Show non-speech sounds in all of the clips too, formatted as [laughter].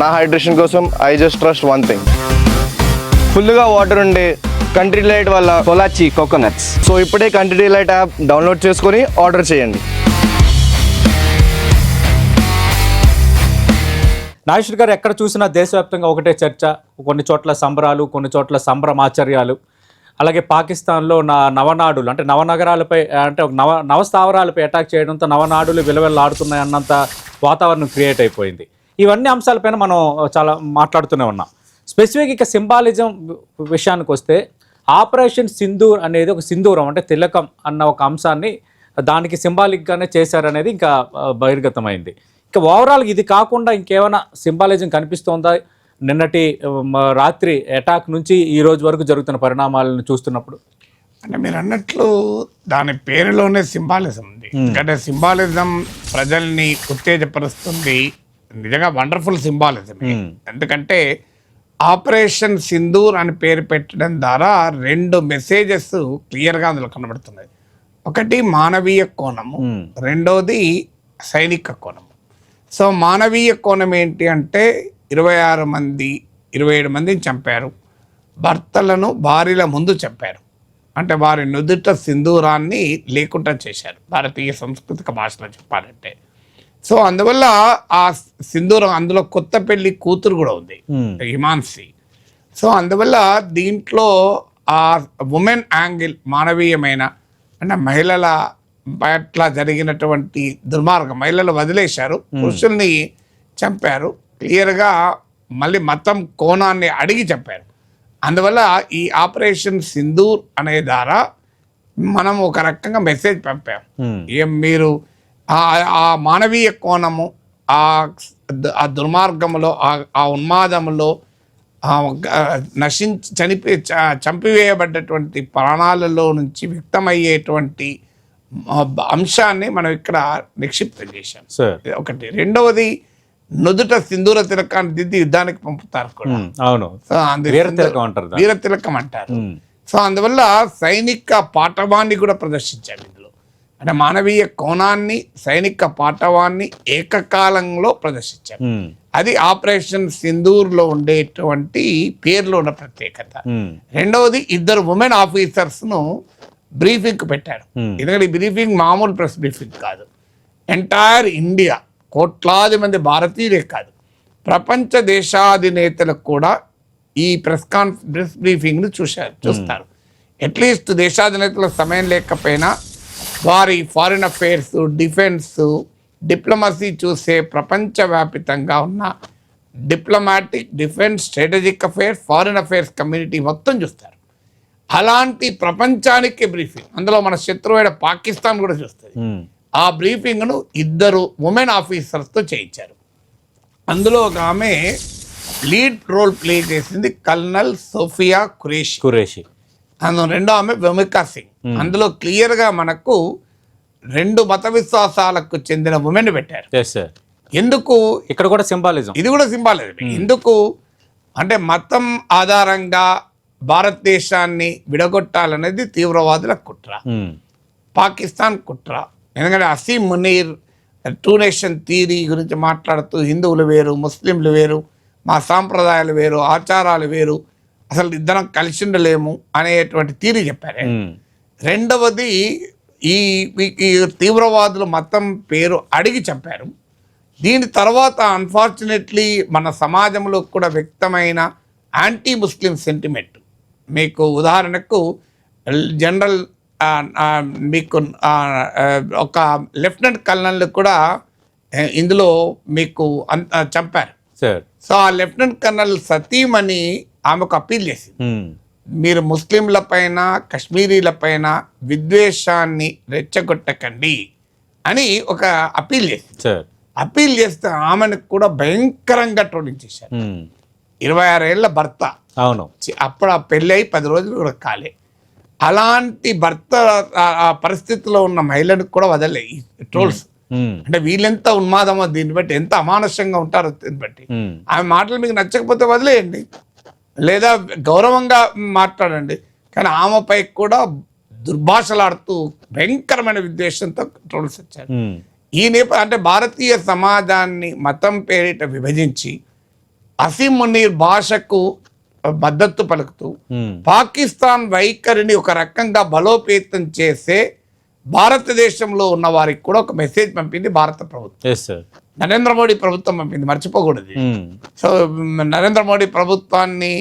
నా హైడ్రేషన్ కోసం I just trust one thing ఫుల్గా వాటర్ ఉండే కంట్రీ లైట్ వల్ల కొలాచి కోకోనట్స్ సో ఇప్పుడే కంట్రీ లైట్ యాప్ డౌన్లోడ్ చేసుకొని ఆర్డర్ చేయండి. నాగేశ్వర్ గారు ఎక్కడ చూసినా దేశవ్యాప్తంగా ఒకటే చర్చ. కొన్ని చోట్ల సంబరాలు కొన్ని చోట్ల సంభ్రమాచర్యాలు అలాగే పాకిస్తాన్లో నా నవనాడులు అంటే నవనగరాలపై అంటే నవ నవస్థావరాలపై అటాక్ చేయడంతో నవనాడులు విలువెల్లాడుతున్నాయన్నంత వాతావరణం క్రియేట్ అయిపోయింది. ఇవన్నీ అంశాలపైన మనం చాలా మాట్లాడుతూనే ఉన్నాం. స్పెసిఫిక్ ఇక సింబాలిజం విషయానికి వస్తే ఆపరేషన్ సింధూర్ అనేది ఒక సింధూరం అంటే తిలకం అన్న ఒక అంశాన్ని దానికి సింబాలిక్గానే చేశారనేది ఇంకా బహిర్గతమైంది. ఇంకా ఓవరాల్ ఇది కాకుండా ఇంకేమైనా సింబాలిజం కనిపిస్తోందా? నిన్నటి రాత్రి అటాక్ నుంచి ఈ రోజు వరకు జరుగుతున్న పరిణామాలను చూస్తున్నప్పుడు. అంటే మీరు అన్నట్లు దాని పేరులోనే సింబాలిజం ఉంది. ఎందుకంటే సింబాలిజం ప్రజల్ని ఉత్తేజపరుస్తుంది. నిజంగా వండర్ఫుల్ సింబాలిజం ఎందుకంటే ఆపరేషన్ సింధూర్ అని పేరు పెట్టడం ద్వారా రెండు మెసేజెస్ క్లియర్గా అందులో కనబడుతున్నాయి. ఒకటి మానవీయ కోణము రెండోది సైనిక కోణము. సో మానవీయ కోణం ఏంటి అంటే ఇరవై ఆరు మంది ఇరవై ఏడు మందిని చంపారు. భర్తలను భార్యల ముందు చంపారు. అంటే వారి నుదుట సింధూరాన్ని లేకుండా చేశారు. భారతీయ సాంస్కృతిక భాషలో చెప్పాలంటే. సో అందువల్ల ఆ సింధూరం అందులో కొత్త పెళ్ళి కూతురు కూడా ఉంది హిమాన్సి సో అందువల్ల దీంట్లో ఆ ఉమెన్ యాంగిల్ మానవీయమైన అంటే మహిళల పట్ల జరిగినటువంటి దుర్మార్గం మహిళలు వదిలేశారు పురుషుల్ని చంపారు క్లియర్గా మళ్ళీ మతం కోణాన్ని అడిగి చంపారు. అందువల్ల ఈ ఆపరేషన్ సింధూర్ అనే ద్వారా మనం ఒక రకంగా మెసేజ్ పంపాం. ఏం మీరు ఆ మానవీయ కోణము ఆ ఆ దుర్మార్గములో ఆ- ఆ ఉన్మాదములో ఆ ఒక నశించి చనిపి చంపివేయబడ్డటువంటి ప్రాణాలలో నుంచి వ్యక్తమయ్యేటువంటి అంశాన్ని మనం ఇక్కడ నిక్షిప్తం చేశాం. ఒకటి. రెండవది నుదుట సింధూర తిలకాన్ని దిద్ది యుద్ధానికి పంపుతారు కూడా. అవును. సో అందు- వీర తిలకం అంటారు. సో అందువల్ల సైనిక పాఠవాన్ని కూడా ప్రదర్శించారు ఇందులో. అంటే మానవీయ కోణాన్ని సైనిక పాఠవాన్ని ఏకకాలంలో ప్రదర్శించారు. అది ఆపరేషన్ సింధూర్లో ఉండేటువంటి పేర్లో ఉన్న ప్రత్యేకత. రెండవది ఇద్దరు ఉమెన్ ఆఫీసర్స్ను బ్రీఫింగ్ పెట్టారు ఎందుకంటే ఈ బ్రీఫింగ్ మామూలు ప్రెస్ బ్రీఫింగ్ కాదు. ఎంటైర్ ఇండియా కోట్లాది మంది భారతీయులే కాదు. ప్రపంచ దేశాధినేతలకు కూడా ఈ ప్రెస్ కాన్ ప్రెస్ బ్రీఫింగ్ను చూశారు చూస్తారు. అట్లీస్ట్ దేశాధినేతల సమయం లేకపోయినా వారి ఫారిన్ అఫైర్స్ డిఫెన్స్ డిప్లొమసీ చూసే ప్రపంచవ్యాపితంగా ఉన్న diplomatic defence strategic affairs foreign affairs community మొత్తం చూస్తారు. అలాంటి ప్రపంచానికి బ్రీఫింగ్ అందులో మన శత్రువైన పాకిస్తాన్ కూడా చూస్తుంది. ఆ బ్రీఫింగ్ను ఇద్దరు ఉమెన్ ఆఫీసర్స్తో చేయించారు. అందులో ఒక ఆమె లీడ్ రోల్ ప్లే చేసింది కల్నల్ సోఫియా ఖురేషి కురేషి. అందులో రెండో ఆమె వెమికా సింగ్. అందులో క్లియర్గా మనకు రెండు మత విశ్వాసాలకు చెందిన ఉమెన్ పెట్టారు. ఎందుకు? ఇక్కడ కూడా సింబాలిజం. ఇది కూడా సింబాలిజం ఎందుకు? అంటే మతం ఆధారంగా భారతదేశాన్ని విడగొట్టాలనేది తీవ్రవాదుల కుట్ర. ఉమ్, పాకిస్తాన్ కుట్ర. ఎందుకంటే Asim Munir two nation theory గురించి మాట్లాడుతూ హిందువులు వేరు ముస్లింలు వేరు మా సాంప్రదాయాలు వేరు ఆచారాలు వేరు అసలు ఇద్దరం కలిసి ఉండలేము అనేటువంటి థీరీ చెప్పారు. రెండవది ఈ ఈ- తీవ్రవాదులు మతం పేరు అడిగి చంపారు. దీని తర్వాత అన్ఫార్చునేట్లీ మన సమాజంలో కూడా వ్యక్తమైన యాంటీ ముస్లిం సెంటిమెంట్ మీకు ఉదాహరణకు జనరల్ మీకు ఒక లెఫ్టినెంట్ కల్నల్ కూడా ఇందులో మీకు చంపారు. సార్ సో ఆ లెఫ్టినెంట్ కర్నల్ సతీమణి ఆమెకు అప్పీల్ చేసింది. ఉమ్, మీరు ముస్లింల పైన కశ్మీరీల పైన విద్వేషాన్ని రెచ్చగొట్టకండి అని ఒక అప్పీల్ చేసింది. సార్. అప్పీల్ చేస్తే ఆమెను కూడా భయంకరంగా ట్రోలించేశారు ఉమ్, ఇరవై ఆరేళ్ళ భర్త. అవును. అప్పుడు ఆ పెళ్ళి అయి పది రోజులు కూడా కాలే. అలాంటి భర్త ఆ- పరిస్థితిలో ఉన్న మహిళను కూడా వదలే ట్రోల్స్. అంటే వీళ్ళెంత ఉన్మాదమో దీన్ని బట్టి ఎంత అమానుషంగా ఉంటారో దీన్ని బట్టి. ఆమె మాటలు మీకు నచ్చకపోతే వదిలేయండి. లేదా గౌరవంగా మాట్లాడండి. కానీ ఆమెపై కూడా దుర్భాషలాడుతూ భయంకరమైన విద్వేషంతో ట్రోల్స్ వచ్చారు. ఈ నేప అంటే భారతీయ సమాజాన్ని మతం పేరిట విభజించి అసీం మునీర్ భాషకు మద్దతు పలుకుతూ పాకిస్తాన్ వైఖరిని ఒక రకంగా బలోపేతం చేసే భారతదేశంలో ఉన్న వారికి కూడా ఒక మెసేజ్ పంపింది భారత ప్రభుత్వం. నరేంద్ర మోడీ ప్రభుత్వం పంపింది మర్చిపోకూడదు. సో నరేంద్ర మోడీ ప్రభుత్వాన్ని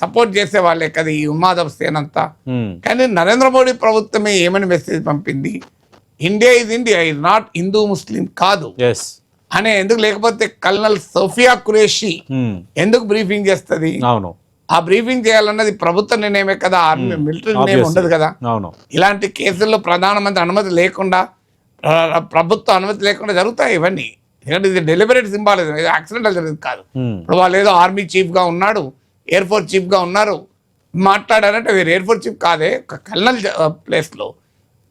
సపోర్ట్ చేసే వాళ్ళే కదా ఈ ఉన్మాద సేనంతా ఉమ్, కానీ నరేంద్ర మోడీ ప్రభుత్వమే ఏమని మెసేజ్ పంపింది? India is India is not Hindu Muslim కాదు. అనే ఎందుకు లేకపోతే కల్నల్ సోఫియా కురేషి ఎందుకు బ్రీఫింగ్ చేస్తుంది? అవును. ఆ బ్రీఫింగ్ చేయాలన్నది ప్రభుత్వ నిర్ణయమే కదా ఆర్మీ మిలిటరీ నిర్ణయం. ఉండదు కదా. అవును. ఇలాంటి కేసుల్లో ప్రధానమంత్రి అనుమతి లేకుండా ప్రభుత్వ అనుమతి లేకుండా జరుగుతాయి ఇవన్నీ. ఎందుకంటే ఇది డెలిబరేట్ సింబాలిజం. ఇది యాక్సిడెంటల్ జరిగింది కాదు. ఉమ్, ఇప్పుడు వాళ్ళు ఏదో ఆర్మీ చీఫ్గా ఉన్నాడు ఎయిర్ ఫోర్స్ చీఫ్గా ఉన్నారు మాట్లాడారంటే వీరు ఎయిర్ ఫోర్స్ చీఫ్ కాదే కల్నల్ ప్లేస్లో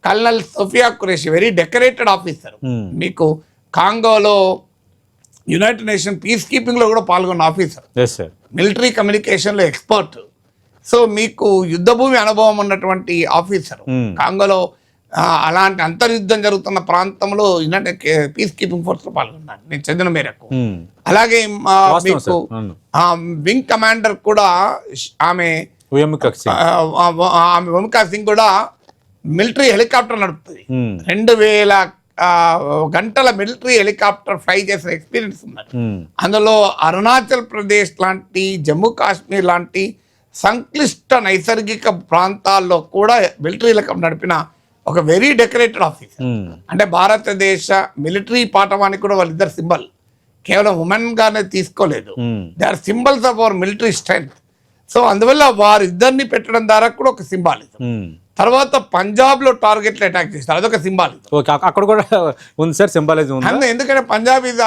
colonel Sofiya Qureshi very decorated officer Hmm. మీకు కాంగోలో యునైటెడ్ నేషన్ పీస్ కీపింగ్లో కూడా పాల్గొన్న ఆఫీసర్ మిలిటరీ కమ్యూనికేషన్లో ఎక్స్పర్ట్ సో మీకు యుద్ధభూమి అనుభవం ఉన్నటువంటి ఆఫీసర్ Hmm. కాంగోలో అలాంటి అంతర్యుద్ధం జరుగుతున్న ప్రాంతంలో యునైటెడ్ పీస్ కీపింగ్ ఫోర్స్లో పాల్గొన్నాను నేను చదివిన మేరకు. అలాగే మీకు వింగ్ కమాండర్ కూడా ఆమె ఆమె వమికా సింగ్ కూడా మిలిటరీ హెలికాప్టర్ నడుపుతుంది. రెండు వేల గంటల మిలిటరీ హెలికాప్టర్ ఫ్లై చేసిన ఎక్స్పీరియన్స్ ఉన్నది ఉమ్, అందులో అరుణాచల్ ప్రదేశ్ లాంటి జమ్మూ కాశ్మీర్ లాంటి సంక్లిష్ట నైసర్గిక ప్రాంతాల్లో కూడా మిలిటరీ హెలికాప్టర్ నడిపిన ఒక వెరీ డెకరేటెడ్ ఆఫీసర్ అంటే భారతదేశ మిలిటరీ పాఠవానికి కూడా వాళ్ళిద్దరు సింబల్. కేవలం ఉమెన్ గానే తీసుకోలేదు. They are symbols of our military strength so అందువల్ల వారిద్దరిని పెట్టడం ద్వారా కూడా ఒక సింబాలిజం. ఉమ్. తర్వాత పంజాబ్లో టార్గెట్లు అటాక్ చేస్తారు అదొక సింబాలిజం. అక్కడ కూడా [laughs] ఉంది సార్ సింబాలిజం ఎందుకంటే పంజాబ్ ఇది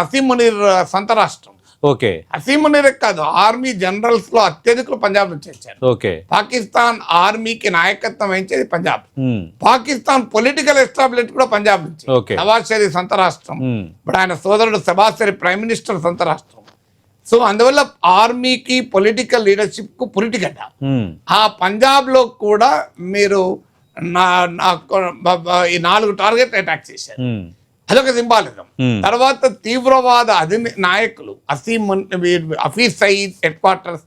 అసీం మునీర్ సొంత రాష్ట్రం. ఓకే. అసీం మునీర్ కాదు ఆర్మీ జనరల్స్లో అత్యధికులు పంజాబ్ నుంచి వచ్చారు. ఓకే. పాకిస్తాన్ ఆర్మీకి నాయకత్వం వహించేది పంజాబ్. పాకిస్తాన్ పొలిటికల్ ఎస్టాబ్లిష్ కూడా పంజాబ్ నుంచి. ఓకే. నవాజ్ షరీఫ్ సొంత రాష్ట్రం. ఇప్పుడు ఆయన సోదరుడు సబాజ్ షరీఫ్ ప్రైమ్ మినిస్టర్ సొంత రాష్ట్రం. సో అందువల్ల ఆర్మీకి పొలిటికల్ లీడర్షిప్కు పురిటిగడ్డ ఆ పంజాబ్లో కూడా మీరు నా ఈ నాలుగు టార్గెట్ అటాక్ చేశారు. అదొక సింబాలిజం. తర్వాత తీవ్రవాద అధి నాయకులు అసీం మున్- వీ- హఫీజ్ సయీద్ హెడ్ క్వార్టర్స్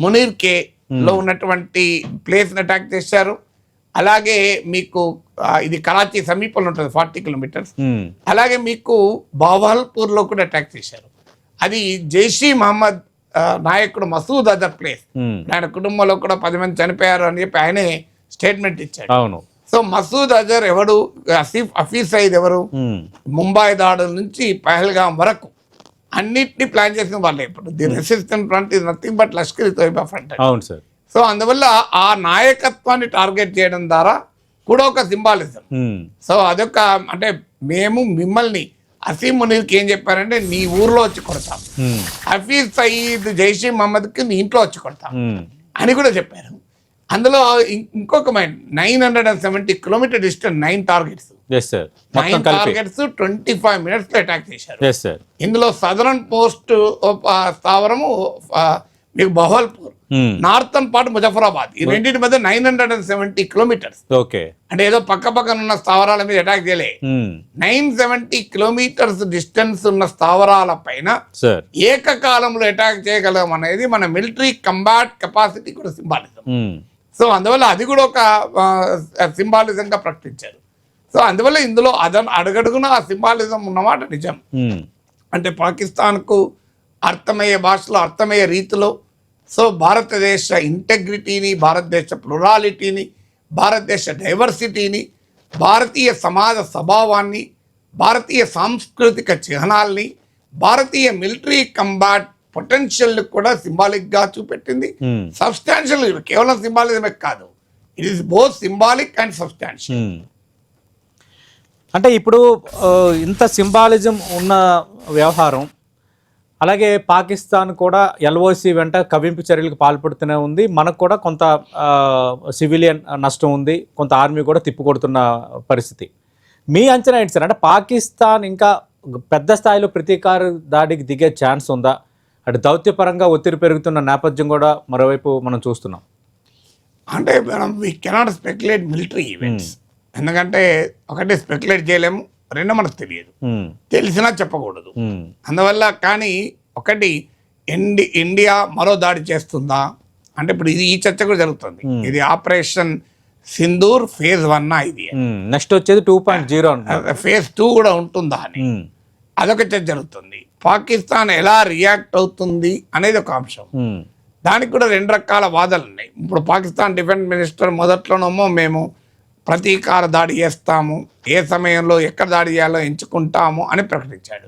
మునీర్ కే లో ఉన్నటువంటి ప్లేస్ అటాక్ చేశారు. అలాగే మీకు ఇది కరాచీ సమీపంలో ఉంటుంది ఫార్టీ కిలోమీటర్స్. అలాగే మీకు బావల్పూర్లో కూడా అటాక్ చేశారు. అది జైషీ మహమ్మద్ నాయకుడు మసూద్ అజర్ ప్లేస్. ఆయన కుటుంబంలో కూడా పది మంది చనిపోయారు అని చెప్పి ఆయనే స్టేట్మెంట్ ఇచ్చాడు. అవును. సో మసూద్ అజర్ ఎవడు అసీఫ్ హఫీజ్ సయీద్ ఎవరు? ఉమ్, ముంబై దాడుల నుంచి పహల్గాం వరకు అన్నిటిని ప్లాన్ చేసిన వాళ్ళే ఇప్పుడు. The resistant front is nothing but Lashkar Taiba front అవును సార్. సో అందువల్ల ఆ నాయకత్వాన్ని టార్గెట్ చేయడం ద్వారా కూడా ఒక సింబాలిజం. సో అదొక అంటే మేము మిమ్మల్ని అసీం మునీర్కి ఏం చెప్పారంటే నీ ఊర్లో వచ్చి కొడతాం. హఫీజ్ సయీద్ జైషీ మహమ్మద్కి నీ ఇంట్లో వచ్చి కొడతాం అని కూడా చెప్పారు. అందులో ఇంకొక mind nine hundred and seventy kilometer distance nine targets. Nine targets twenty five మినిట్స్లో అటాక్ చేశారు. ఇందులో సదరన్ పోస్ట్ స్థావరము మీకు Bahawalpur um, northern part Muzaffarabad. ఈ రెండింటి మధ్య nine hundred and seventy kilometres. Okay అంటే ఏదో పక్క పక్కన ఉన్న స్థావరాల మీద అటాక్ చేయలే. Um, nine seventy kilometres distance ఉన్న స్థావరాల పైన ఏకకాలంలో అటాక్ చేయగలం అనేది మన మిలిటరీ కంబాట్ కెపాసిటీ కూడా సింబాలిజం. సో అందువల్ల అది కూడా ఒక సింబాలిజంగా ప్రకటించారు. సో అందువల్ల ఇందులో అద అడుగడుగున ఆ సింబాలిజం ఉన్నమాట నిజం. అంటే పాకిస్తాన్కు అర్థమయ్యే భాషలో అర్థమయ్యే రీతిలో సో భారతదేశ ఇంటెగ్రిటీని భారతదేశ ప్లొరాలిటీని భారతదేశ డైవర్సిటీని భారతీయ సమాజ స్వభావాన్ని భారతీయ సాంస్కృతిక చిహ్నాల్ని భారతీయ మిలిటరీ కంబాట్ పొటెన్షియల్ కూడా సింబాలిక్గా చూపెట్టింది. Hmm. సబ్స్టాన్షియల్ కేవలం సింబాలిజమే కాదు. It is both symbolic and substantial. అంటే ఇప్పుడు ఇంత సింబాలిజం ఉన్న వ్యవహారం అలాగే పాకిస్తాన్ కూడా ఎల్ఓసి వెంట కవింపు చర్యలకు పాల్పడుతూనే ఉంది. మనకు కూడా కొంత సివిలియన్ నష్టం ఉంది. కొంత ఆర్మీ కూడా తిప్పికొడుతున్న పరిస్థితి. మీ అంచనా ఏంటి సార్? అంటే పాకిస్తాన్ ఇంకా పెద్ద స్థాయిలో ప్రతీకార దాడికి దిగే ఛాన్స్ ఉందా? అటు దౌత్యపరంగా ఒత్తిడి పెరుగుతున్న నేపథ్యం కూడా మరోవైపు మనం చూస్తున్నాం. అంటే మనం we cannot speculate military events ఎందుకంటే ఒకటే స్పెక్యులేట్ చేయలేము రెండో మనకు తెలియదు. ఉమ్, తెలిసినా చెప్పకూడదు. ఉమ్, అందువల్ల కానీ ఒకటి ఇండి ఇండియా మరో దాడి చేస్తుందా? అంటే ఇప్పుడు ఇది ఈ చర్చ కూడా జరుగుతుంది. ఇది ఆపరేషన్ సింధూర్ ఫేజ్ వన్ ఇది నెక్స్ట్ వచ్చేది two point zero phase two కూడా ఉంటుందా అని. అదొక చర్చ జరుగుతుంది. పాకిస్తాన్ ఎలా రియాక్ట్ అవుతుంది అనేది ఒక అంశం. దానికి కూడా రెండు రకాల వాదనలు ఉన్నాయి. ఇప్పుడు పాకిస్తాన్ డిఫెన్స్ మినిస్టర్ మొదట్లోనేమో మేము ప్రతీకార దాడి చేస్తాము ఏ సమయంలో ఎక్కడ దాడి చేయాలో ఎంచుకుంటాము అని ప్రకటించాడు.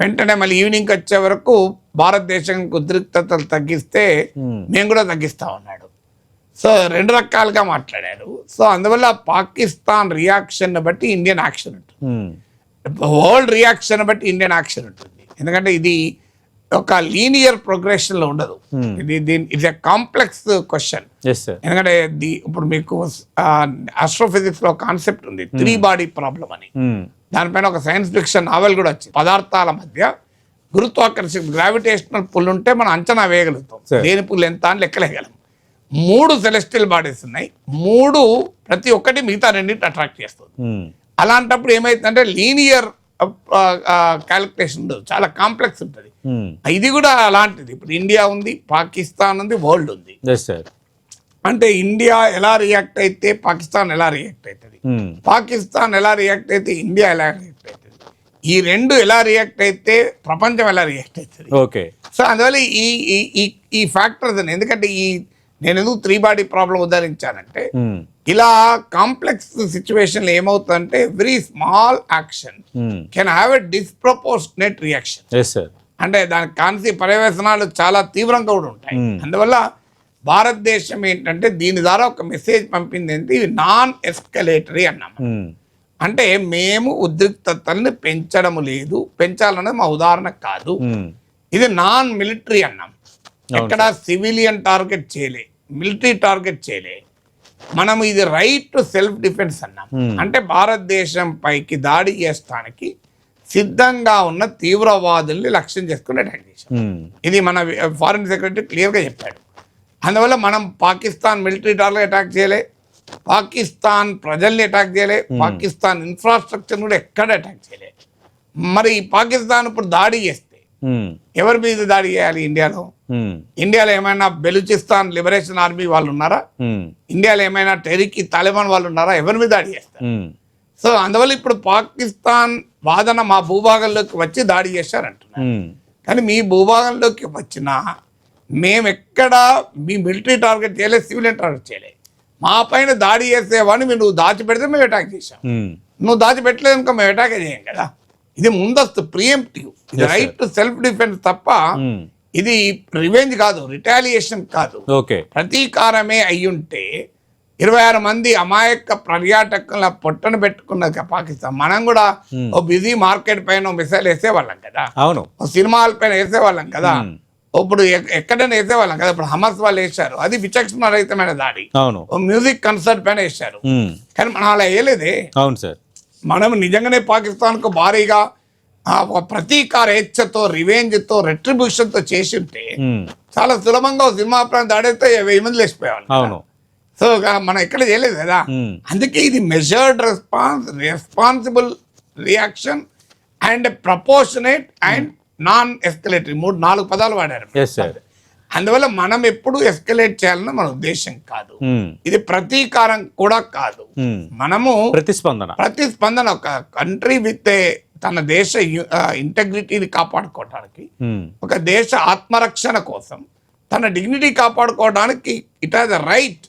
వెంటనే మళ్ళీ ఈవినింగ్ వచ్చే వరకు భారతదేశం ఉద్రిక్తతలు తగ్గిస్తే. మేము కూడా తగ్గిస్తా ఉన్నాడు. సో రెండు రకాలుగా మాట్లాడాడు సో అందువల్ల పాకిస్తాన్ రియాక్షన్ బట్టి ఇండియన్ యాక్షన్ ఉంటుంది. వరల్డ్ రియాక్షన్ బట్టి ఇండియన్ యాక్షన్ ఉంటుంది. ఎందుకంటే ఇది ఒక లీనియర్ ప్రోగ్రెషన్లో ఉండదు. Hmm. ఇది దీని ఇట్స్ ఎ కాంప్లెక్స్ క్వశ్చన్ ఎందుకంటే ది ఇప్పుడు మీకు ఆస్ట్రోఫిజిక్స్లో కాన్సెప్ట్ ఉంది. త్రీ బాడీ ప్రాబ్లం అని. ఉమ్, దానిపైన ఒక సైన్స్ ఫిక్షన్ నావెల్ కూడా వచ్చింది. పదార్థాల మధ్య గురుత్వాకర్షణ గ్రావిటేషనల్ పుల్ ఉంటే మనం అంచనా వేయగలుగుతాం. దేని పుల్ ఎంత అని లెక్కలేయగలం. మూడు సెలెస్టియల్ బాడీస్ ఉన్నాయి. మూడు ప్రతి ఒక్కటి మిగతా రెండింటి అట్రాక్ట్ చేస్తుంది. ఉమ్, అలాంటప్పుడు ఏమైతుందంటే లీనియర్ క్యాలిక్యులేషన్ ఉండదు. చాలా కాంప్లెక్స్ ఉంటుంది. ఉమ్, ఇది కూడా అలాంటిది. ఇప్పుడు ఇండియా ఉంది పాకిస్తాన్ ఉంది వరల్డ్ ఉంది. అంటే ఇండియా ఎలా రియాక్ట్ అయితే పాకిస్తాన్ ఎలా రియాక్ట్ అవుతుంది పాకిస్తాన్ ఎలా రియాక్ట్ అయితే ఇండియా ఎలా రియాక్ట్ అవుతుంది ఈ రెండు ఎలా రియాక్ట్ అయితే ప్రపంచం ఎలా రియాక్ట్ అవుతుంది ఓకే సో అందువల్ల ఈ ఈ ఈ ఫ్యాక్టర్స్ ఎందుకంటే ఈ నేను ఎందుకు త్రీ బాడీ ప్రాబ్లం ఉద్ధరించానంటే ఉమ్, ఇలా కాంప్లెక్స్ సిచ్యువేషన్లో ఏమవుతుందంటే very small action can have a disproportionate reaction అంటే దానికి కాన్సి పర్యవేశనాలు చాలా తీవ్రంగా కూడా ఉంటాయి. Hmm. అందువల్ల భారతదేశం ఏంటంటే దీని ద్వారా ఒక మెసేజ్ పంపింది ఏంటి? ఇది నాన్ ఎస్కలేటరీ అన్నాం. ఉమ్, అంటే మేము ఉద్రిక్తతల్ని పెంచడం లేదు. పెంచాలన్నది మా ఉదాహరణ కాదు. ఉమ్, ఇది నాన్ మిలిటరీ అన్నాం ఎక్కడ సివిలియన్ టార్గెట్ చేయలే. మిలిటరీ టార్గెట్ చేయలే. మనం ఇది రైట్ టు సెల్ఫ్ డిఫెన్స్ అన్నాం. Hmm. అంటే భారతదేశం పైకి దాడి చేస్తానికి సిద్ధంగా ఉన్న తీవ్రవాదుల్ని లక్ష్యం చేసుకుని అటాక్ చేశాం. ఉమ్, ఇది మన ఫారిన్ సెక్రటరీ క్లియర్గా చెప్పాడు. అందువల్ల మనం పాకిస్తాన్ మిలిటరీ టార్గెట్ అటాక్ చేయలే. పాకిస్తాన్ ప్రజల్ని అటాక్ చేయలే. పాకిస్తాన్ ఇన్ఫ్రాస్ట్రక్చర్ కూడా ఎక్కడ అటాక్ చేయలే. మరి పాకిస్తాన్ ఇప్పుడు దాడి చేస్తే ఎవరి మీద దాడి చేయాలి ఇండియాలో? ఇండియాలో ఏమైనా బెలూచిస్తాన్ లిబరేషన్ ఆర్మీ వాళ్ళు ఉన్నారా? ఇండియాలో ఏమైనా టెరికి తాలిబాన్ వాళ్ళు ఉన్నారా? ఎవరి మీద దాడి చేస్తారు? సో అందువల్ల ఇప్పుడు పాకిస్తాన్ వాదన మా భూభాగంలోకి వచ్చి దాడి చేశారంటున్నారు. కానీ మీ భూభాగంలోకి వచ్చినా మేము ఎక్కడ మీ మిలిటరీ టార్గెట్ చేయలేదు సివిలియన్ టార్గెట్ చేయలేదు. మా పైన దాడి చేసేవాడిని మీరు నువ్వు దాచిపెడితే మేము అటాక్ చేసాం నువ్వు దాచిపెట్టలేదు ఇంకా మేము అటాక్ చేయం కదా. ఇది ముందస్తు ప్రియంప్టివ్ ఇది. రైట్ టు సెల్ఫ్ డిఫెన్స్ తప్ప ఉమ్, ఇది రివెంజ్ కాదు రిటాలియేషన్ కాదు. ఓకే. ప్రతీకారమే అయ్యుంటే ఇరవై ఆరు మంది అమాయక పర్యాటకుల పొట్టను పెట్టుకున్నది పాకిస్తాన్ మనం కూడా Hmm. ఓ బిజీ మార్కెట్ పైన మిసైల్ వేసేవాళ్ళం కదా. అవును. సినిమాల పైన వేసేవాళ్ళం కదా. Hmm. ఇప్పుడు ఎక్- ఎక్కడైనా వేసేవాళ్ళం కదా. ఇప్పుడు హమస్ వాళ్ళు వేశారు. అది విచక్షణ రహితమైన దాడి. అవును. మ్యూజిక్ కన్సర్ట్ పైన వేశారు. కానీ మనం అలా వేయలేదే. అవును సార్ మనం నిజంగానే పాకిస్తాన్కు భారీగా ప్రతీకార హెచ్చతో రివెంజ్తో రెట్రిబ్యూషన్తో చేసి ఉంటే ఉమ్, చాలా సులభంగా సినిమా ప్రాంతం దాడితే వెయ్యి మంది లేచిపోయేవాళ్ళు అవును. సో మనం ఎక్కడ చేయలేదు కదా. అందుకే ఇది measured response responsible reaction and proportionate and non escalatory మూడు నాలుగు పదాలు వాడారు. అందువల్ల మనం ఎప్పుడు ఎస్కలేట్ చేయాలని మన ఉద్దేశం కాదు. ఇది ప్రతీకారం కూడా కాదు. మనము ప్రతిస్పందన. ప్రతిస్పందన ఒక కంట్రీ విత్ తన దేశ ఇంటగ్రిటీని కాపాడుకోవడానికి ఒక దేశ ఆత్మరక్షణ కోసం తన డిగ్నిటీ కాపాడుకోవడానికి it has right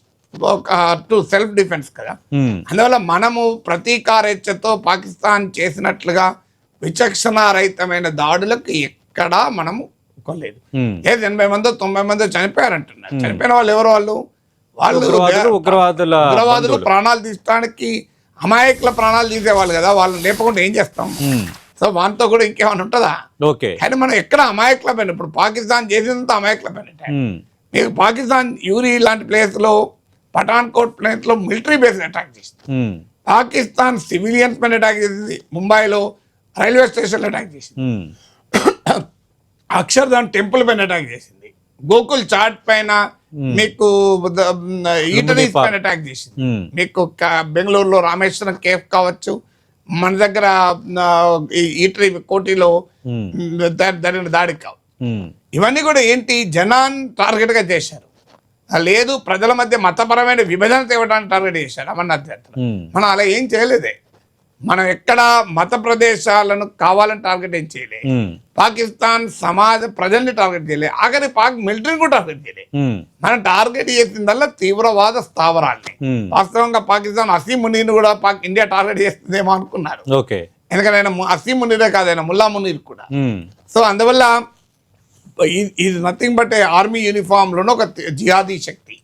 to self defence కదా. అందువల్ల మనము ప్రతీకారేచ్ఛతో పాకిస్తాన్ చేసినట్లుగా విచక్షణారహితమైన దాడులకు ఎక్కడా మనము కొనలేదు. ఏది ఎనభై మందో తొంభై మందో చనిపోయారంటున్నారు. చనిపోయిన వాళ్ళు ఎవరు వాళ్ళు? వాళ్ళు ఉగ్రవాదులు ఉగ్రవాదుల. ప్రాణాలు తీయడానికి అమాయకుల ప్రాణాలు తీసేవాళ్ళు కదా వాళ్ళని లేపకుండా ఏం చేస్తాం? సో వాటితో కూడా ఇంకేమైనా ఉంటుందా? ఓకే. కానీ మనం ఎక్కడ అమాయకుల పైన ఇప్పుడు పాకిస్తాన్ చేసినంత అమాయకుల పైన మీకు పాకిస్తాన్ యూరి లాంటి ప్లేస్లో పఠాన్కోట్ ప్లేస్లో మిలిటరీ బేస్ అటాక్ చేసింది. పాకిస్తాన్ సివిలియన్స్ పైన అటాక్ చేసింది. ముంబైలో రైల్వే స్టేషన్లో అటాక్ చేసింది. అక్షర్ధామ్ టెంపుల్ పైన అటాక్ చేసింది. గోకుల్ చాట్ పైన మీకు ఈటరీస్. పైన అటాక్ చేసింది. మీకు బెంగళూరులో రామేశ్వరం కేఫ్ కావచ్చు మన దగ్గర ఈటరీ కోటిలో జరిగిన దాడి కావు. ఉమ్, ఇవన్నీ కూడా ఏంటి? జనాన్ని టార్గెట్గా చేశారు. ఆ లేదు ప్రజల మధ్య మతపరమైన విభజన తేవడానికి టార్గెట్ చేశారు అమర్నాథ్ యాత్ర. మనం అలా ఏం చేయలేదే. మనం ఎక్కడ మత ప్రదేశాలను కావాలని టార్గెట్ ఏం చేయలే. పాకిస్తాన్ సమాజ ప్రజల్ని టార్గెట్ చేయలే. ఆఖరి పాక్ మిలిటరీని కూడా టార్గెట్ చేయలే. మనం టార్గెట్ చేసిందల్లా తీవ్రవాద స్థావరాల్ని. వాస్తవంగా పాకిస్తాన్ అసీం మునీర్ని కూడా పాక్ ఇండియా టార్గెట్ చేస్తుందేమో అనుకున్నారు. ఓకే. ఎందుకంటే ఆయన అసీం మునీరే కాదు ఆయన ముల్లా మునీర్ కూడా. సో అందువల్ల ఇది నథింగ్ బట్ ఆర్మీ యూనిఫామ్లోనే ఒక జిహాదీ శక్తి.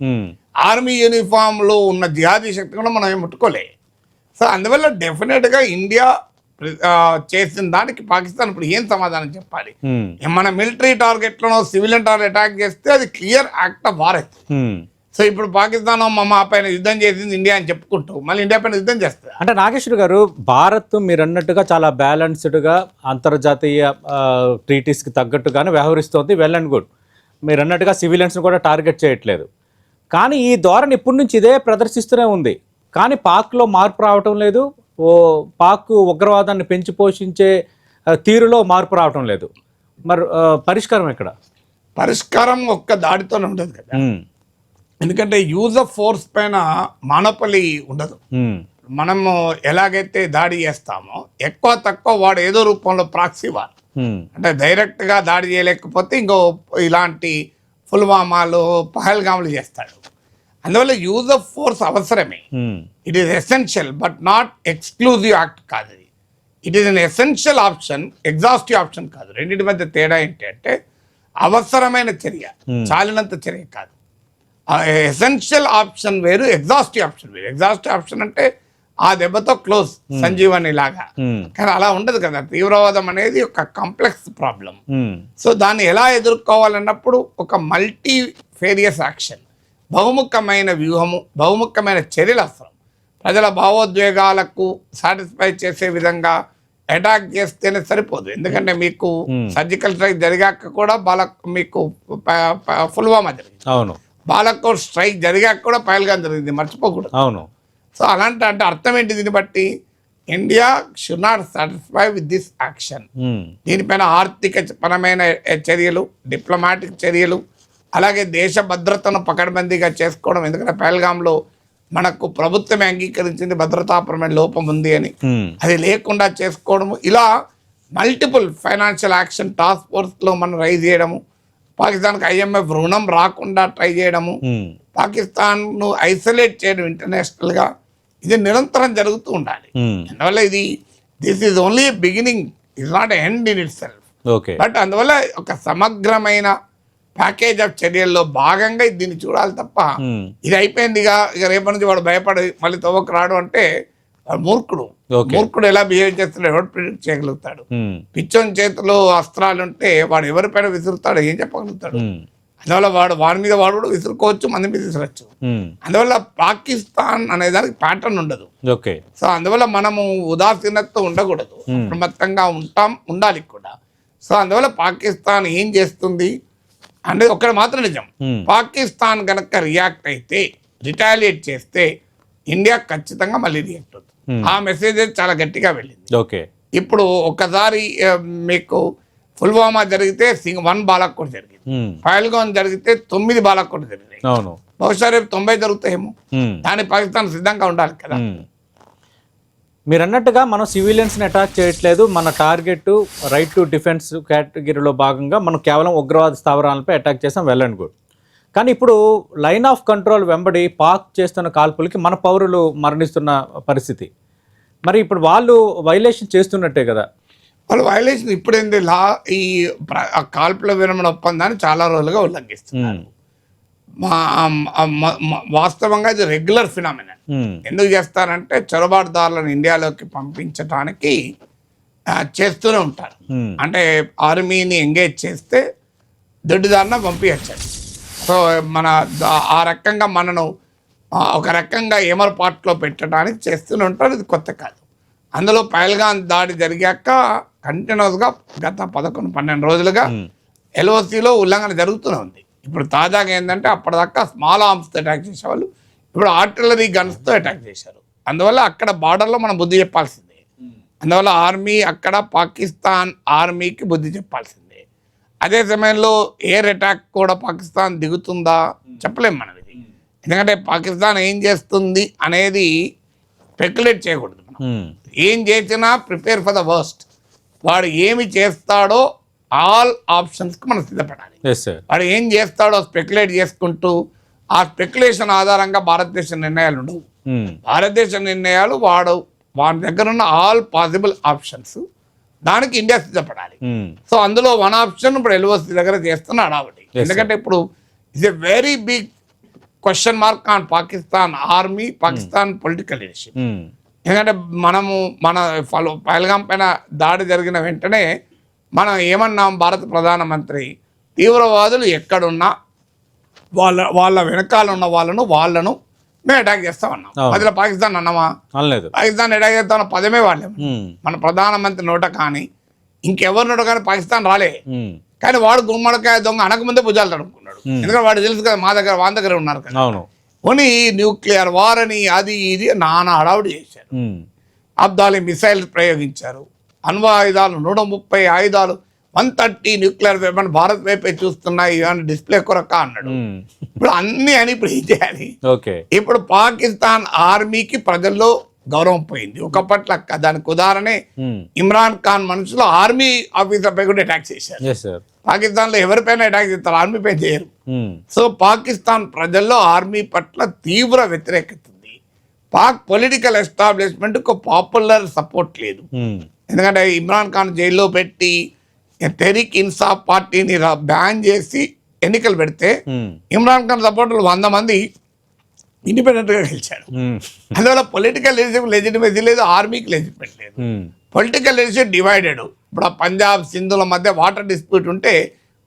ఆర్మీ యూనిఫామ్లో ఉన్న జిహాదీ శక్తి కూడా మనం ఏం ముట్టుకోలే. సో అందువల్ల డెఫినెట్గా ఇండియా చేసిన దానికి పాకిస్తాన్ ఇప్పుడు ఏం సమాధానం చెప్పాలి? మన మిలిటరీ టార్గెట్లోనో సివిలియన్ టార్గెట్ అటాక్ చేస్తే అది clear act of war. So ఇప్పుడు పాకిస్తాన్ మా మా పైన యుద్ధం చేసింది ఇండియా అని చెప్పుకుంటూ మళ్ళీ ఇండియా పైన యుద్ధం చేస్తుంది అంటే నాగేశ్వర్ గారు భారత్ మీరు అన్నట్టుగా చాలా బ్యాలెన్స్డ్గా అంతర్జాతీయ ట్రీటీస్కి తగ్గట్టుగానే వ్యవహరిస్తోంది వెల్ అండ్ గుడ్ మీరు అన్నట్టుగా సివిలియన్స్ని కూడా టార్గెట్ చేయట్లేదు. కానీ ఈ ధోరణి ఇప్పటి నుంచి ఇదే ప్రదర్శిస్తూనే ఉంది. కానీ పాక్లో మార్పు రావటం లేదు. ఓ పాక్ ఉగ్రవాదాన్ని పెంచి పోషించే తీరులో మార్పు రావటం లేదు. మరి పరిష్కారం ఎక్కడ? పరిష్కారం ఒక్క దాడితోనే ఉండదు కదా. ఎందుకంటే యూజ్ ఆఫ్ ఫోర్స్ పైన మానపలి ఉండదు. మనము ఎలాగైతే దాడి చేస్తామో ఎక్కువ తక్కువ వాడు ఏదో రూపంలో ప్రాక్సీ ఉమ్, అంటే డైరెక్ట్గా దాడి చేయలేకపోతే ఇంకో ఇలాంటి పుల్వామాలు పహల్గాములు చేస్తాడు. అందువల్ల యూజ్ ఆఫ్ ఫోర్స్ అవసరమే. It is essential but not exclusive act కాదు ఇది. It is an essential option exhaustive option కాదు. రెండింటి మధ్య తేడా ఏంటి అంటే అవసరమైన చర్య చాలినంత చర్య కాదు. ఎసెన్షియల్ ఆప్షన్ వేరు ఎగ్జాస్టివ్ ఆప్షన్ వేరు. ఎగ్జాస్టివ్ ఆప్షన్ అంటే ఆ దెబ్బతో క్లోజ్ సంజీవని లాగా. ఉమ్, కానీ అలా ఉండదు కదా. తీవ్రవాదం అనేది ఒక కాంప్లెక్స్ ప్రాబ్లం సో దాన్ని ఎలా ఎదుర్కోవాలన్నప్పుడు ఒక మల్టీ ఫేరియస్ యాక్షన్ బహుముఖమైన వ్యూహము బహుముఖమైన చర్యలు అవసరం. ప్రజల భావోద్వేగాలకు సాటిస్ఫై చేసే విధంగా అటాక్ చేస్తేనే సరిపోదు. ఎందుకంటే మీకు సర్జికల్ స్ట్రైక్ జరిగాక కూడా బాలక్ మీకు పుల్వామా జరిగింది. అవును. బాలకోట్ స్ట్రైక్ జరిగాక కూడా పైల్గా జరిగింది మర్చిపోకూడదు. అవును. సో అలాంటి అంటే అర్థం ఏంటి దీన్ని బట్టి? India should not satisfy with this action దీనిపైన ఆర్థిక పరమైన చర్యలు డిప్లొమాటిక్ చర్యలు అలాగే దేశ భద్రతను పకడ్బందీగా చేసుకోవడం ఎందుకంటే పహల్గాంలో మనకు ప్రభుత్వమే అంగీకరించింది భద్రతాపరమైన లోపం ఉంది అని. అది లేకుండా చేసుకోవడము ఇలా మల్టిపుల్ ఫైనాన్షియల్ యాక్షన్ టాస్క్ ఫోర్స్లో మనం రైజ్ చేయడము పాకిస్తాన్కి ఐఎంఎఫ్ రుణం రాకుండా ట్రై చేయడము పాకిస్తాన్ను ఐసోలేట్ చేయడం ఇంటర్నేషనల్గా ఇది నిరంతరం జరుగుతూ ఉండాలి. అందువల్ల ఇది this is only beginning is not end in itself but అందువల్ల ఒక సమగ్రమైన ప్యాకేజ్ ఆఫ్ చర్యల్లో భాగంగా దీన్ని చూడాలి తప్ప ఇది అయిపోయింది ఇక ఇక రేపటి నుంచి వాడు భయపడి మళ్ళీ తవ్వకు రాడు అంటే మూర్ఖుడు. మూర్ఖుడు ఎలా బిహేవ్ చేస్తాడో ఎవరు ప్రిడిక్ట్ చేయగలుగుతాడు. పిచ్చోని చేతిలో అస్త్రాలు ఉంటే వాడు ఎవరిపైన విసురుతాడో ఏం చెప్పగలుగుతాడు? అందువల్ల వాడు వాడి మీద వాడు కూడా విసురుకోవచ్చు మంది మీద విసురచ్చు. అందువల్ల పాకిస్తాన్ అనే దానికి ప్యాటర్న్ ఉండదు. ఓకే. సో అందువల్ల మనము ఉదాసీనతతో ఉండకూడదు. అప్రమత్తంగా ఉంటాం ఉండాలి కూడా. సో అందువల్ల పాకిస్తాన్ ఏం చేస్తుంది? అనేది ఒక్కటి మాత్రం నిజం. పాకిస్తాన్ కనుక రియాక్ట్ అయితే రిటాలియేట్ చేస్తే ఇండియా ఖచ్చితంగా మళ్ళీ రియాక్ట్ అవుతుంది. ఆ మెసేజ్ చాలా గట్టిగా వెళ్ళింది. ఓకే. ఇప్పుడు ఒకసారి ఆ, మీకు పుల్వామా జరిగితే సింగ్ వన్ బాలకోట్ జరిగింది. ఉమ్, పహల్గాన్ జరిగితే తొమ్మిది బాలకోట్ అవును. బహుశా రేపు తొంభై జరుగుతాయేమో. దాని పాకిస్తాన్ సిద్ధంగా ఉండాలి కదా. మీరు అన్నట్టుగా మనం సివిలియన్స్ని అటాక్ చేయట్లేదు. మన టార్గెట్ రైట్ టు డిఫెన్స్ కేటగిరీలో భాగంగా మనం కేవలం ఉగ్రవాద స్థావరాలపై అటాక్ చేసాం. వెల్ అండ్ గుడ్ కానీ ఇప్పుడు లైన్ ఆఫ్ కంట్రోల్ వెంబడి పాక్ చేస్తున్న కాల్పులకి మన పౌరులు మరణిస్తున్న పరిస్థితి. మరి ఇప్పుడు వాళ్ళు వైలేషన్ చేస్తున్నట్టే కదా. వాళ్ళు వైలేషన్ ఇప్పుడేంది? లా ఈ కాల్పుల విరమణ ఒప్పందాన్ని చాలా రోజులుగా ఉల్లంఘిస్తున్నారు. మ- వాస్తవంగా ఇది రెగ్యులర్ ఫినామినల్ ఉమ్, ఎందుకు చేస్తారంటే చొరబాటుదారులను ఇండియాలోకి పంపించడానికి ఆ, చేస్తూనే ఉంటారు. ఉమ్, అంటే ఆర్మీని ఎంగేజ్ చేస్తే దొడ్డిదారిన పంపించచ్చు సో మన ఆ రకంగా మనను ఒక రకంగా ఏమరపాట్లో పెట్టడానికి చేస్తూనే ఉంటారు. ఇది కొత్త కాదు. అందులో పైల్గాన్ దాడి జరిగాక కంటిన్యూస్గా గత పదకొండు పన్నెండు రోజులుగా ఎల్ఓసిలో ఉల్లంఘన జరుగుతూనే ఉంది. ఇప్పుడు తాజాగా ఏంటంటే అప్పటిదాకా స్మాల్ ఆర్మ్స్తో అటాక్ చేసేవాళ్ళు ఇప్పుడు ఆర్టిలరీ గన్స్తో అటాక్ చేశారు. అందువల్ల అక్కడ బార్డర్లో మనం బుద్ధి చెప్పాల్సిందే. అందువల్ల ఆర్మీ అక్కడ పాకిస్తాన్ ఆర్మీకి బుద్ధి చెప్పాల్సిందే. అదే సమయంలో ఎయిర్ అటాక్ కూడా పాకిస్తాన్ దిగుతుందా? చెప్పలేం మనం ఇది. ఎందుకంటే పాకిస్తాన్ ఏం చేస్తుంది అనేది స్పెక్యులేట్ చేయకూడదు మనం. ఏం చేసినా ప్రిపేర్ ఫర్ ద వర్స్ట్ వాడు ఏమి చేస్తాడో ఆల్ ఆప్షన్స్కి మనం సిద్ధపడాలి. వాడు ఏం చేస్తాడో స్పెక్యులేట్ చేసుకుంటూ ఆ స్పెక్యులేషన్ ఆధారంగా భారతదేశ నిర్ణయాలు ఉండవు. ఉమ్, భారతదేశ నిర్ణయాలు వాడు వాడి దగ్గర ఉన్న ఆల్ పాసిబుల్ ఆప్షన్స్ దానికి ఇండియా సిద్ధపడాలి. ఉమ్, సో అందులో వన్ ఆప్షన్ ఇప్పుడు ఎల్ఓసి దగ్గర చేస్తున్నాడు ఆవిడ ఎందుకంటే ఇప్పుడు it's a very big question mark on Pakistan army Pakistan political leadership ఎందుకంటే మనము మన ఫలో పహల్గాం పైన దాడి జరిగిన వెంటనే మనం ఏమన్నాం? భారత ప్రధానమంత్రి తీవ్రవాదులు ఎక్కడున్నా వాళ్ళ వాళ్ళ వెనకాల ఉన్న వాళ్ళను వాళ్ళను మేము అటాక్ చేస్తామన్నాం. మధ్యలో పాకిస్తాన్ అన్నామా? అనలేదు. పాకిస్తాన్ అటాక్ చేస్తామన్న పదమే వాళ్ళేము ఉమ్, మన ప్రధానమంత్రి నోట కానీ ఇంకెవరి నోట కానీ పాకిస్తాన్ రాలే. కానీ వాడు గుమ్మడికాయ దొంగ అనకముందే భుజాలు తడుపుకున్నాడు. ఎందుకంటే వాడు తెలుసు కదా మా దగ్గర వాళ్ళ దగ్గర ఉన్నారు కదా. పోనీ న్యూక్లియర్ వార్ అని అది ఇది నానా హడావుడి చేశారు. అబ్దాలి మిసైల్ ప్రయోగించారు. అణ్వ ఆయుధాలు నూట ముప్పై ఆయుధాలు one thirty nuclear weapon Bharat వైపే చూస్తున్నాయి అని డిస్ప్లే కొరక అన్నాడు. ఇప్పుడు అన్ని అని ఇప్పుడు ఏం చేయాలి? ఓకే. ఇప్పుడు పాకిస్తాన్ ఆర్మీకి ప్రజల్లో గౌరవం పోయింది. ఒకప్పటి లెక్క దానికి ఉదాహరణే ఇమ్రాన్ ఖాన్ మనుషులు ఆర్మీ ఆఫీసర్ పై కూడా అటాక్ చేశారు. ఎస్ సార్ పాకిస్తాన్లో ఎవరిపైన అటాక్ చేస్తారు? ఆర్మీ పై చేయరు సో పాకిస్తాన్ ప్రజల్లో ఆర్మీ పట్ల తీవ్ర వ్యతిరేకత ఉంది. పాక్ పొలిటికల్ ఎస్టాబ్లిష్మెంట్ ఒక పాపులర్ సపోర్ట్ లేదు. ఎందుకంటే ఇమ్రాన్ ఖాన్ జైల్లో పెట్టి తెరిక్ ఇన్సాఫ్ పార్టీని రా- బ్యాన్ చేసి ఎన్నికలు పెడితే ఇమ్రాన్ ఖాన్ సపోర్టర్లు వంద మంది ఇండిపెండెంట్గా గెలిచారు. ఉమ్, అందువల్ల పొలిటికల్ లీడర్షిప్ లెజిటిమసీ లేదు ఆర్మీకి లెజిటిమేట్ లేదు. పొలిటికల్ లీడర్షిప్ డివైడెడ్ ఇప్పుడు ఆ పంజాబ్ సింధుల మధ్య వాటర్ డిస్ప్యూట్ ఉంటే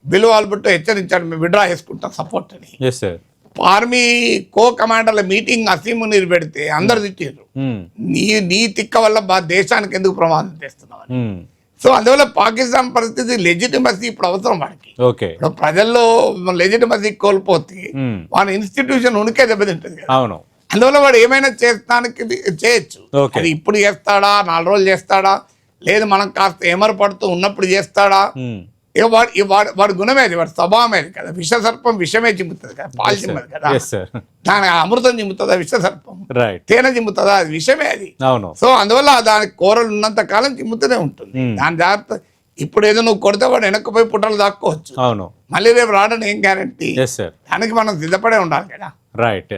బిల్లు ఆల్బర్ట్ హెచ్చరించాడు మేము విడ్రా చేసుకుంటాం సపోర్ట్ అని ఆర్మీ కో కమాండర్ల మీటింగ్ అసీమునీరు పెడితే అందరు తిట్టారు ఉమ్, నీ నీ తిక్క వల్ల బా దేశానికి ఎందుకు ప్రమాదం తెస్తున్నావు. ఉమ్, సో అందువల్ల పాకిస్తాన్ పరిస్థితి లెజిటిమసీ ఇప్పుడు అవసరం వాడికి. ఇప్పుడు ప్రజల్లో లెజిటిమసీ కోల్పోతే వాళ్ళ ఇన్స్టిట్యూషన్ ఉనికే దెబ్బతింటుంది అవును. అందువల్ల వాడు ఏమైనా చేస్తానికి చేయొచ్చు. అది ఇప్పుడు చేస్తాడా? నాలుగు రోజులు చేస్తాడా? లేదు మనం కాస్త ఎమరు పడుతూ ఉన్నప్పుడు చేస్తాడా? ఇక వాడు వాడు వాడి గుణమేది వాడి స్వభావమేది కదా. విష సర్పం విషమే చిమ్ముతుంది కదా పాలు చిమ్మదు కదా. దాని అమృతం చిమ్ముతుందా విష సర్పం రైట్ తేనె చిమ్ముతుందా అది విషమే అది. అవును. సో అందువల్ల దానికి కూరలు ఉన్నంత కాలం చిమ్ముతూనే ఉంటుంది. Hmm. దాని జాగ్రత్త ఇప్పుడు ఏదో నువ్వు కొడితే వాడు వెనక్కిపోయి పుట్టలు దాక్కోవచ్చు. అవును. మళ్ళీ రేపు రావడం ఏం గ్యారంటీ దానికి మనం సిద్ధపడే ఉండాలి కదా. రైట్